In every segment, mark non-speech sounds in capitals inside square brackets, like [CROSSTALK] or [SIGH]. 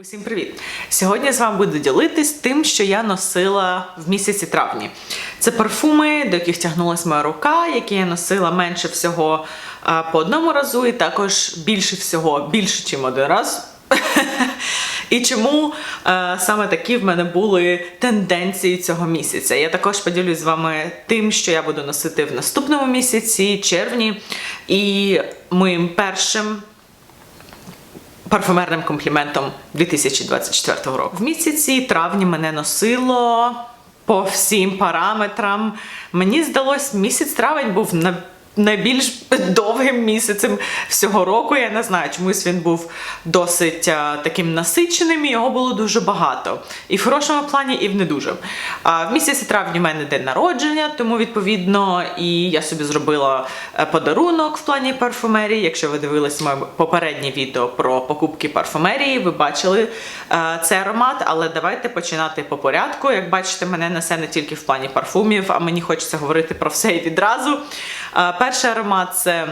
Усім привіт! Сьогодні з вами буду ділитись тим, що я носила в місяці травні. Це парфуми, до яких тягнулась моя рука, які я носила менше всього по одному разу, і також більше всього, більше, ніж один раз. [LAUGHS] І чому саме такі в мене були тенденції цього місяця? Я також поділюсь з вами тим, що я буду носити в наступному місяці, червні, і моїм першим парфумерним компліментом 2024 року. В місяці травні мене носило по всім параметрам. Мені здалось, місяць травень був на найбільш [LAUGHS] довгим місяцем всього року. Я не знаю, чомусь він був досить а, таким насиченим, і його було дуже багато. І в хорошому плані, і в не дуже. А в місяці травні в мене день народження, тому відповідно і я собі зробила е, подарунок в плані парфумерії. Якщо ви дивились моє попереднє відео про покупки парфумерії, ви бачили е, цей аромат, але давайте починати по порядку. Як бачите, мене несе не тільки в плані парфумів, а мені хочеться говорити про все і відразу. Е, Перший аромат це.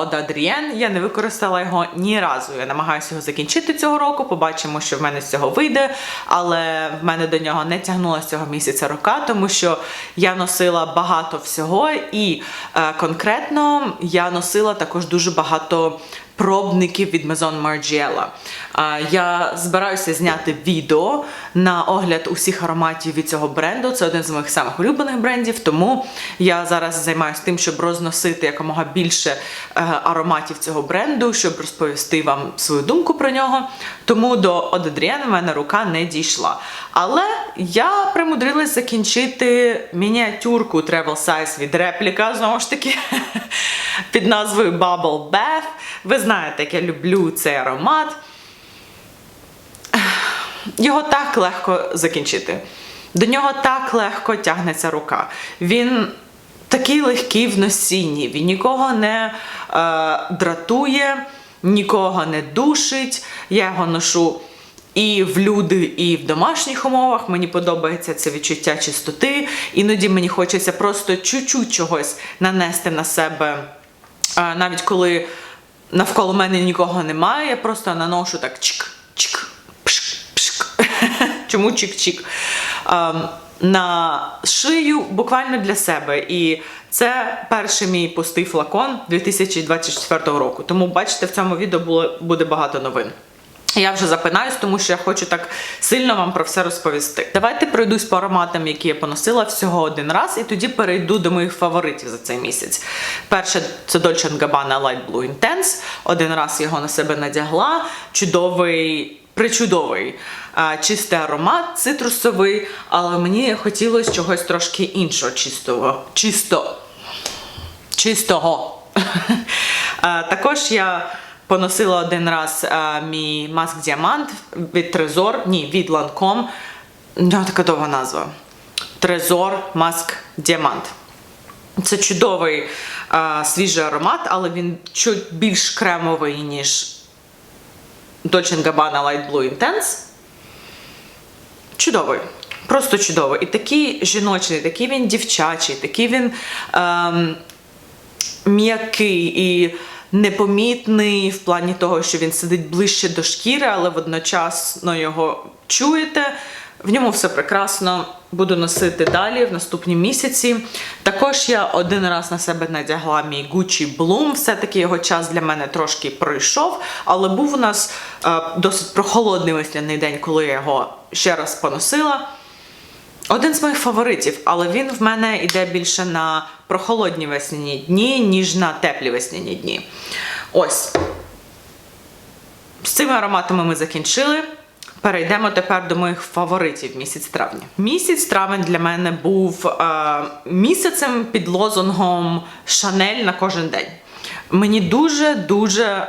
Ода Дрієн. Я не використала його ні разу. Я намагаюся його закінчити цього року. Побачимо, що в мене з цього вийде. Але в мене до нього не тягнулася цього місяця рука, тому що я носила багато всього, і е, конкретно я носила також дуже багато. Пробників від Maison Margiela. А, Я збираюся зняти відео на огляд усіх ароматів від цього бренду. Це один з моїх самих улюблених брендів. Тому я зараз займаюся тим, щоб розносити якомога більше е, ароматів цього бренду, щоб розповісти вам свою думку про нього. Тому до Одедріан в мене рука не дійшла. Але я примудрилась закінчити мініатюрку Travel Size від репліка, знову ж таки, [LAUGHS] під назвою Bubble Bath. Ви знаєте, як я люблю цей аромат. Його так легко закінчити. До нього так легко тягнеться рука. Він такий легкий в носінні, він нікого не е, дратує, нікого не душить. Я його ношу і в люди, і в домашніх умовах. Мені подобається це відчуття чистоти. Іноді мені хочеться просто чуть-чуть чогось нанести на себе, е, навіть коли навколо мене нікого немає, я просто наношу так чик, чик, пшк, пшк. [LAUGHS] Чому чик-чик? Ем, на шию буквально для себе. І це перший мій пустий флакон 2024 року. Тому бачите, в цьому відео було, буде багато новин. Я вже запинаюсь, тому що я хочу так сильно вам про все розповісти. Давайте пройдусь по ароматам, які я поносила всього один раз, і тоді перейду до моїх фаворитів за цей місяць. Перше це Dolce Gabbana Light Blue Intense. Один раз його на себе надягла. Чудовий. Причудовий чистий аромат, цитрусовий, але мені хотілося чогось трошки іншого, чистого. Чисто. Чистого. [LAUGHS] також я поносила один раз а, мій маск Діамант від Трезор, ні, від Lancome. У нього така довга назва. Трезор Маск Діамант. Це чудовий а, свіжий аромат, але він чуть більш кремовий, ніж Dolce Gabbana Light Blue Intense. Чудовий. Просто чудовий. І такий жіночний, такий він дівчачий, такий він ем, м'який і непомітний в плані того, що він сидить ближче до шкіри, але водночасно його чуєте. В ньому все прекрасно. Буду носити далі в наступні місяці. Також я один раз на себе надягла мій Gucci Bloom. Все-таки його час для мене трошки пройшов, але був у нас е, досить прохолодний весняний день, коли я його ще раз поносила. Один з моїх фаворитів, але він в мене йде більше на прохолодні весняні дні, ніж на теплі весняні дні. Ось. З цими ароматами ми закінчили. Перейдемо тепер до моїх фаворитів місяць травня. Місяць травень для мене був е, місяцем під лозунгом Шанель на кожен день. Мені дуже-дуже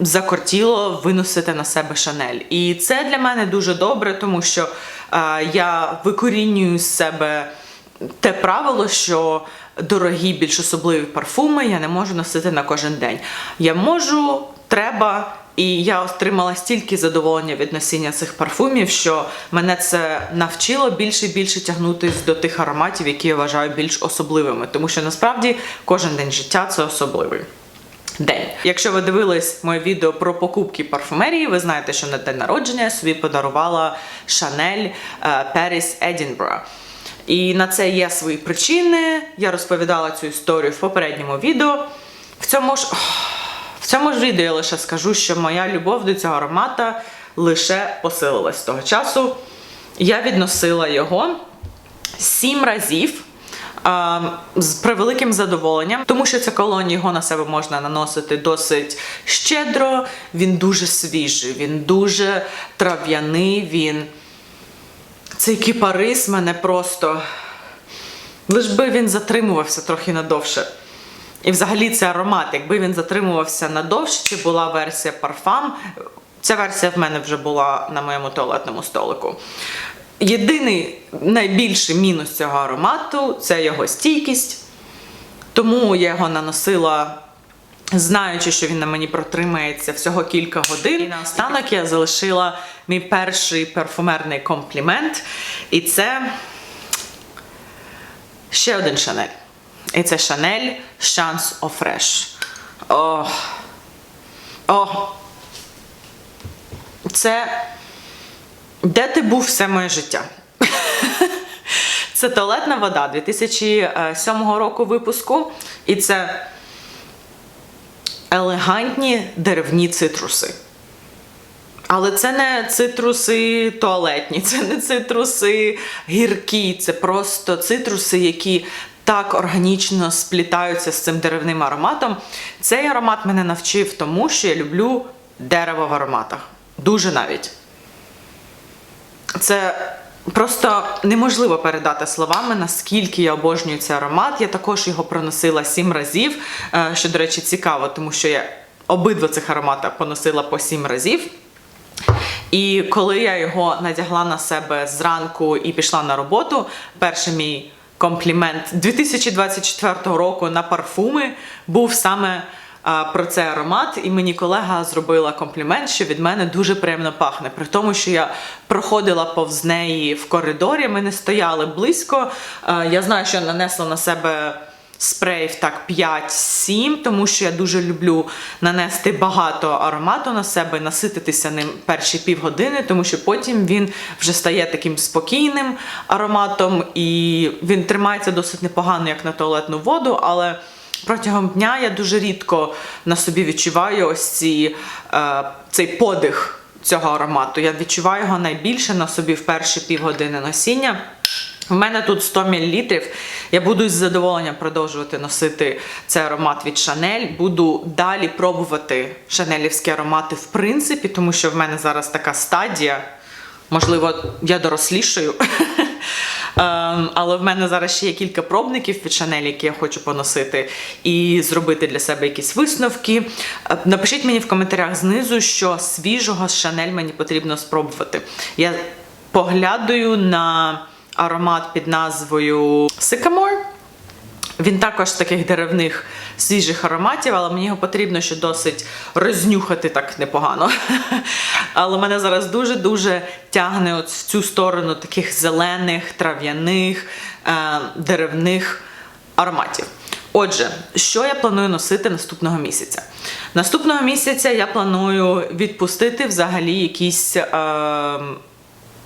закортіло виносити на себе Шанель. І це для мене дуже добре, тому що е, я викорінюю з себе те правило, що дорогі, більш особливі парфуми я не можу носити на кожен день. Я можу, треба. І я отримала стільки задоволення від носіння цих парфумів, що мене це навчило більше і більше тягнутись до тих ароматів, які я вважаю більш особливими. Тому що насправді кожен день життя це особливий. День. Якщо ви дивились моє відео про покупки парфумерії, ви знаєте, що на день народження я собі подарувала Chanel е, Paris Edinburgh. І на це є свої причини. Я розповідала цю історію в попередньому відео. В цьому ж в цьому ж відео я лише скажу, що моя любов до цього аромата лише посилилась з того часу. Я відносила його сім разів. З превеликим задоволенням, тому що ця колонія його на себе можна наносити досить щедро. Він дуже свіжий, він дуже трав'яний. Він цей кіпарис мене просто. Лиш би він затримувався трохи надовше. І взагалі це аромат. Якби він затримувався надовше, чи була версія парфам, ця версія в мене вже була на моєму туалетному столику. Єдиний найбільший мінус цього аромату це його стійкість. Тому я його наносила, знаючи, що він на мені протримається всього кілька годин. І наостанок я залишила мій перший парфумерний комплімент. І це ще один Шанель. І це Шанель Chance of Fresh. О. О. Це. Де ти був все моє життя? Це туалетна вода 2007 року випуску. І це елегантні деревні цитруси. Але це не цитруси туалетні, це не цитруси гіркі, це просто цитруси, які так органічно сплітаються з цим деревним ароматом. Цей аромат мене навчив тому, що я люблю дерево в ароматах. Дуже навіть. Це просто неможливо передати словами, наскільки я обожнюю цей аромат. Я також його проносила сім разів, е, що, до речі, цікаво, тому що я обидва цих аромата поносила по сім разів. І коли я його надягла на себе зранку і пішла на роботу, перший мій комплімент 2024 року на парфуми був саме про цей аромат. І мені колега зробила комплімент, що від мене дуже приємно пахне. При тому, що я проходила повз неї в коридорі, ми не стояли близько. Я знаю, що я нанесла на себе спреїв так 5-7, тому що я дуже люблю нанести багато аромату на себе, насититися ним перші півгодини, тому що потім він вже стає таким спокійним ароматом, і він тримається досить непогано, як на туалетну воду, але. Протягом дня я дуже рідко на собі відчуваю ось ці, е, цей подих цього аромату. Я відчуваю його найбільше на собі в перші півгодини носіння. У мене тут 100 мл. Я буду з задоволенням продовжувати носити цей аромат від Шанель. Буду далі пробувати шанелівські аромати в принципі, тому що в мене зараз така стадія. Можливо, я дорослішаю. [LAUGHS] Ем, Але в мене зараз ще є кілька пробників від Шанель, які я хочу поносити, і зробити для себе якісь висновки. Е, Напишіть мені в коментарях знизу, що свіжого з Шанель мені потрібно спробувати. Я поглядаю на аромат під назвою Sycamore. Він також таких деревних свіжих ароматів, але мені його потрібно ще досить рознюхати так непогано. [LAUGHS] Але мене зараз дуже-дуже тягне от в цю сторону таких зелених, трав'яних, е, деревних ароматів. Отже, що я планую носити наступного місяця? Наступного місяця я планую відпустити взагалі якісь. Е,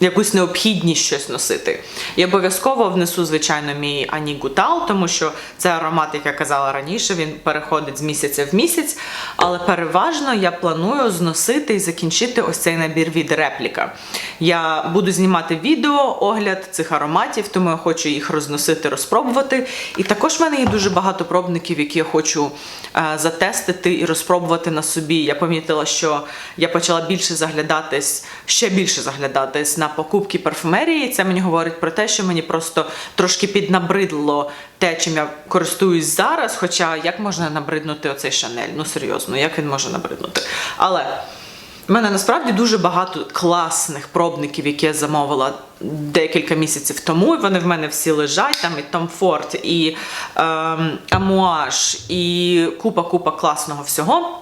якусь необхідність щось носити. І обов'язково внесу, звичайно, мій Ані Гутал, тому що це аромат, як я казала раніше, він переходить з місяця в місяць. Але переважно я планую зносити і закінчити ось цей набір від репліка. Я буду знімати відео, огляд цих ароматів, тому я хочу їх розносити, розпробувати. І також в мене є дуже багато пробників, які я хочу е, затестити і розпробувати на собі. Я помітила, що я почала більше заглядатись, ще більше заглядатись на покупки парфумерії. Це мені говорить про те, що мені просто трошки піднабридло те, чим я користуюсь зараз. Хоча як можна набриднути оцей Шанель? Ну серйозно, як він може набриднути? Але. У мене насправді дуже багато класних пробників, які я замовила декілька місяців тому. І вони в мене всі лежать. Там і Ford, і ем, Амуаж, і купа-купа класного всього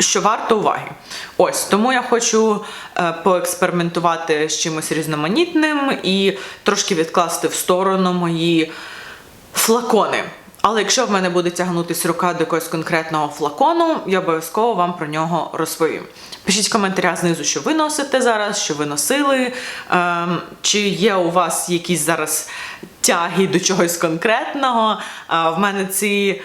що варто уваги. Ось тому я хочу е, поекспериментувати з чимось різноманітним і трошки відкласти в сторону мої флакони. Але якщо в мене буде тягнутись рука до якогось конкретного флакону, я обов'язково вам про нього розповім. Пишіть в коментарях знизу, що ви носите зараз, що ви носили, ем, чи є у вас якісь зараз тяги до чогось конкретного. А в мене ці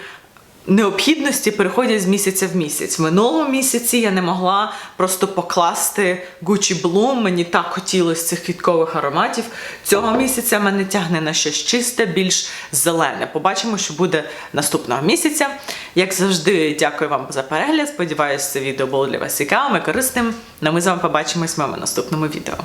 необхідності переходять з місяця в місяць. В минулому місяці я не могла просто покласти Gucci Bloom, мені так хотілося цих квіткових ароматів. Цього місяця мене тягне на щось чисте, більш зелене. Побачимо, що буде наступного місяця. Як завжди, дякую вам за перегляд. Сподіваюся, це відео було для вас цікавим і корисним. Ну, ми з вами побачимось в моєму наступному відео.